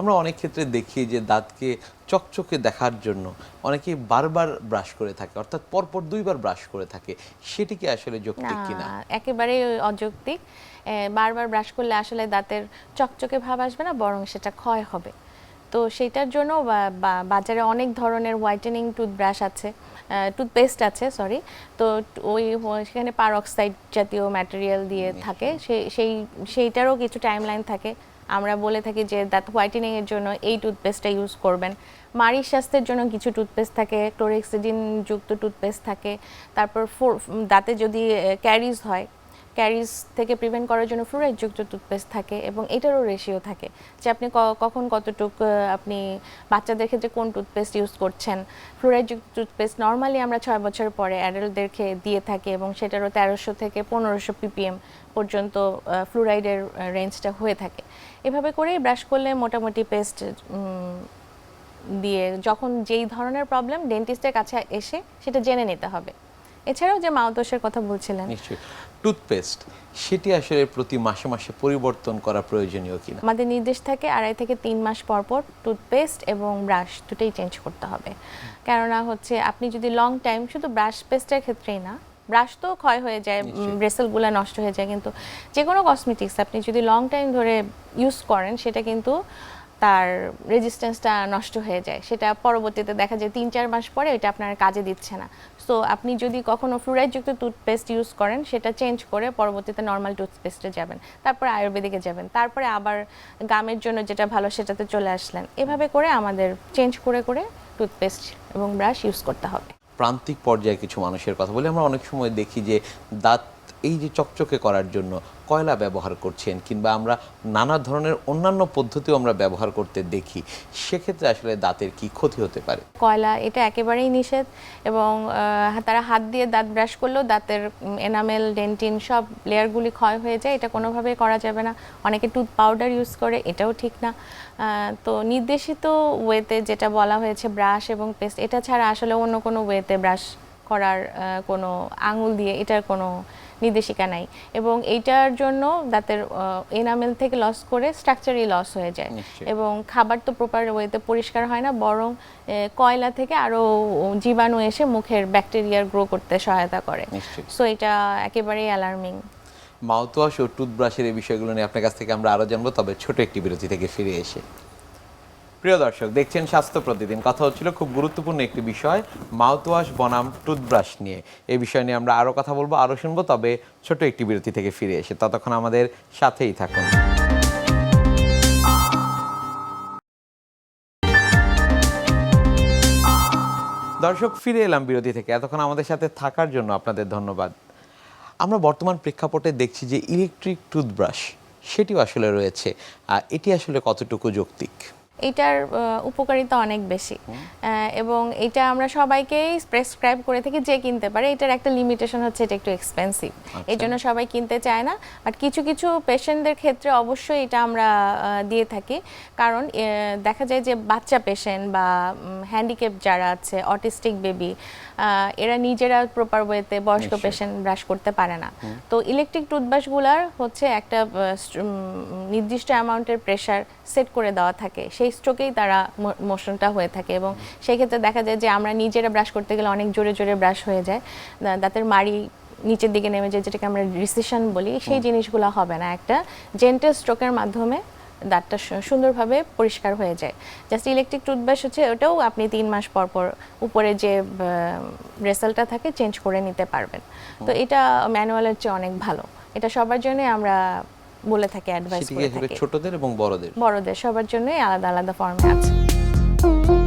আমরা অনেক ক্ষেত্রে দেখি যে দাঁতকে চকচকে দেখার জন্য অনেকেই বারবার ব্রাশ করে থাকে অর্থাৎ পরপর দুইবার ব্রাশ করে থাকে। সেটি কি আসলে যৌক্তিক কিনা? না একেবারেই অযৌক্তিক। বারবার ব্রাশ করলে আসলে দাঁতের চকচকে ভাব আসবে না বরং সেটা ক্ষয় হবে। তো সেটার জন্য বাজারে অনেক ধরনের হোয়াইটেনিং টুথব্রাশ আছে টুথপেস্ট আছে সরি তো ওই সেখানে পারঅক্সাইড জাতীয় ম্যাটেরিয়াল দিয়ে থাকে সেই সেই সেইটারও কিছু টাইমলাইন থাকে। আমরা বলে থাকি যে দাঁত হোয়াইটেনিং এর জন্য এই টুথপেস্টটা ইউজ করবেন। মাড়ির স্বাস্থ্যের জন্য কিছু টুথপেস্ট থাকে ক্লোরেক্সিডিন যুক্ত টুথপেস্ট থাকে, তারপর দাঁতে যদি ক্যারিজ হয় ক্যারিজ থেকে প্রিভেন্ট করার জন্য ফ্লোরাইড যুক্ত টুথপেস্ট থাকে এবং এটারও রেশিও থাকে যে আপনি কখন কতটুক আপনি বাচ্চাদের ক্ষেত্রে কোন টুথপেস্ট ইউজ করছেন। ফ্লোরাইড যুক্ত টুথপেস্ট নর্মালি আমরা ছয় বছর পরে অ্যাডাল্টদেরকে দিয়ে থাকি এবং সেটারও তেরোশো থেকে পনেরোশো পিপিএম পর্যন্ত ফ্লোরাইডের রেঞ্জটা হয়ে থাকে। এভাবে করেই ব্রাশ করলে মোটামুটি পেস্ট দিয়ে যখন যেই ধরনের প্রবলেম ডেন্টিস্টের কাছে এসে সেটা জেনে নিতে হবে। এছাড়াও যে মাউদোষের কথা বলছিলেন। নিশ্চয়ই। টুথপেস্ট সেটি আসলে প্রতি মাসে মাসে পরিবর্তন করা প্রয়োজনীয় কিনা? আমাদের নির্দেশ থাকে আড়াই থেকে তিন মাস পর পর টুথপেস্ট এবং ব্রাশ দুটোই চেঞ্জ করতে হবে। কেননা হচ্ছে আপনি যদি লং টাইম শুধু ব্রাশ পেস্টের ক্ষেত্রেই না ব্রাশ তো ক্ষয় হয়ে যায়। ব্রেসেলগুলো নষ্ট হয়ে যায় কিন্তু যে কোনো কসমেটিক্স আপনি যদি লং টাইম ধরে ইউজ করেন সেটা কিন্তু তার রেজিস্ট্যান্সটা নষ্ট হয়ে যায়। সেটা পরবর্তীতে দেখা যায় তিন, চার মাস পরে এটা আপনার কাজে দিচ্ছে না। সো আপনি যদি কখনো ফ্লুরাইডযুক্ত টুথপেস্ট ইউজ করেন, সেটা চেঞ্জ করে পরবর্তীতে নর্মাল টুথপেস্টে যাবেন। তারপরে আয়ুর্বেদিকে যাবেন। তারপরে আবার গামের জন্য যেটা ভালো, সেটাতে চলে আসলেন। এভাবে করে আমাদের চেঞ্জ করে করে টুথপেস্ট এবং ব্রাশ ইউজ করতে হবে। প্রান্তিক পর্যায়ে কিছু মানুষের কথা বলি। আমরা অনেক সময় দেখি যে দাঁত এই যে চকচকে করার জন্য কয়লা ব্যবহার করছেন কিংবা আমরা নানা ধরনের অন্যান্য পদ্ধতিও আমরা ব্যবহার করতে দেখি, সেক্ষেত্রে আসলে দাঁতের কি ক্ষতি হতে পারে? কয়লা এটা একেবারেই নিষেধ এবং তারা হাত দিয়ে দাঁত ব্রাশ করলেও দাঁতের এনামেল ডেন্টিন সব লেয়ারগুলি ক্ষয় হয়ে যায়, এটা কোনোভাবেই করা যাবে না। অনেকে টুথ পাউডার ইউজ করে, এটাও ঠিক না। তো নির্দেশিত ওয়েতে যেটা বলা হয়েছে ব্রাশ এবং পেস্ট এটা ছাড়া আসলে অন্য কোনো ওয়েতে ব্রাশ করার কোনো আঙুল দিয়ে এটার কোনো নির্দেশিকা নাই। এবং এইটার জন্য দাঁতের এনামেল থেকে লস করে স্ট্রাকচারই লস হয়ে যায়। এবং খাবার তো প্রপার ওয়েতে পরিষ্কার হয় না বরং কয়লা থেকে আরও জীবাণু এসে মুখের ব্যাকটেরিয়ার গ্রো করতে সহায়তা করে। সো এটা একেবারেই অ্যালার্মিং মাউথওয়াশ ও টুথব্রাশের এই বিষয়গুলো নিয়ে আপনার কাছ থেকে আমরা আরও জানব তবে ছোট একটি বিরতি থেকে ফিরে এসে। প্রিয় দর্শক, দেখছেন স্বাস্থ্য প্রতিদিন। কথা হচ্ছিল খুব গুরুত্বপূর্ণ একটি বিষয় মাউথওয়াশ বনাম টুথব্রাশ নিয়ে। এই বিষয় নিয়ে আমরা আরও কথা বলব আরও শুনব, তবে ছোট একটি বিরতি থেকে ফিরে এসে ততক্ষণ আমাদের সাথেই থাকুন। দর্শক, ফিরে এলাম বিরতি থেকে। এতক্ষণ আমাদের সাথে থাকার জন্য আপনাদের ধন্যবাদ। আমরা বর্তমান প্রেক্ষাপটে দেখছি যে ইলেকট্রিক টুথব্রাশ সেটিও আসলে রয়েছে। এটি আসলে কতটুকু যৌক্তিক? এটার উপকারিতা অনেক বেশি। এবং এটা আমরা সবাইকেই প্রেসক্রাইব করে থাকি যে কিনতে পারে। এটার একটা লিমিটেশন হচ্ছে এটা একটু এক্সপেন্সিভ এই জন্য সবাই কিনতে চায় না। বাট কিছু কিছু পেশেন্টদের ক্ষেত্রে অবশ্যই এটা আমরা দিয়ে থাকি। কারণ দেখা যায় যে বাচ্চা পেশেন্ট বা হ্যান্ডিক্যাপ যারা আছে অটিস্টিক বেবি এরা নিজেরা প্রপার ওয়েতে বয়স্ক পেশেন্ট ব্রাশ করতে পারে না। তো ইলেকট্রিক টুথব্রাশগুলার হচ্ছে একটা নির্দিষ্ট অ্যামাউন্টের প্রেশার সেট করে দেওয়া থাকে। সেই স্ট্রোকেই তারা মোশনটা হয়ে থাকে এবং সেই ক্ষেত্রে দেখা যায় যে আমরা নিজেরা ব্রাশ করতে গেলে অনেক জোরে জোরে ব্রাশ হয়ে যায়। দাঁতের মাড়ি নিচের দিকে নেমে যায় যেটাকে আমরা রিসেশন বলি সেই জিনিসগুলো হবে না। একটা জেন্টাল স্ট্রোকের মাধ্যমে দাঁতটা সুন্দরভাবে পরিষ্কার হয়ে যায়। জাস্ট ইলেকট্রিক টুথব্রাশ হচ্ছে ওটাও আপনি তিন মাস পর পর উপরে যে রেসাল্টটা থাকে চেঞ্জ করে নিতে পারবেন। তো এটা ম্যানুয়ালের চেয়ে অনেক ভালো। এটা সবার জন্য আমরা বলে থাকে অ্যাডভাইস বলে করে থাকে। ছোটদের এবং বড়দের। বড়দের সবার জন্যই আলাদা আলাদা ফর্ম আছে